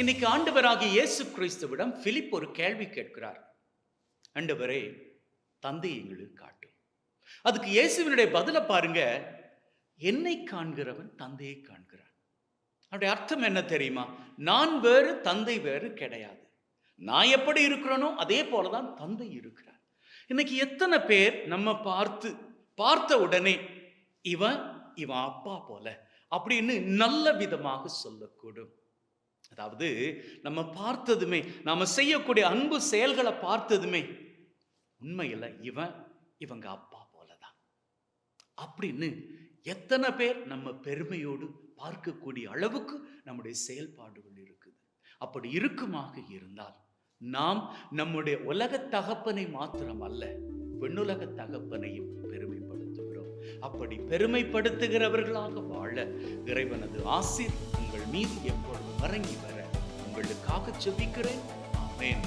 இன்னைக்கு ஆண்டவராகிய இயேசு கிறிஸ்துவிடம் பிலிப் ஒரு கேள்வி கேட்கிறார். ஆண்டவரே தந்தை எங்களுக்கு காட்டும். அதுக்கு இயேசுவினுடைய பதில பாருங்க. என்னை காண்கிறவன் தந்தையை காண்கிறான். அவருடைய அர்த்தம் என்ன தெரியுமா? நான் வேறு தந்தை வேறு கிடையாது. நான் எப்படி இருக்கிறேனோ அதே போலதான் தந்தை இருக்கிறார். இன்னைக்கு எத்தனை பேர் நம்ம பார்த்து பார்த்த உடனே இவன் இவன் அப்பா போல அப்படின்னு நல்ல விதமாக சொல்லக்கூடும். அதாவது நம்ம பார்த்ததுமே நாம செய்யக்கூடிய அன்பு செயல்களை பார்த்ததுமே உண்மையில் இவன் இவங்க அப்பா போலதான். அப்படின்னு எத்தனை பேர் நம்ம பெருமையோடு பார்க்கக்கூடிய அளவுக்கு நம்முடைய செயல்பாடுகள் இருக்குது. அப்படி இருக்குமாக இருந்தால் நாம் நம்முடைய உலக தகப்பனை மாத்திரம் அல்ல பெண்ணுலக தகப்பனையும் பெருமைப்படுத்துகிறோம். அப்படி பெருமைப்படுத்துகிறவர்களாக வாழ இறைவனது ஆசிர் உங்கள் மீது எப்பொழுதும் இறங்கி வர உங்களுக்காக செபிக்கிறேன். ஆமேன்.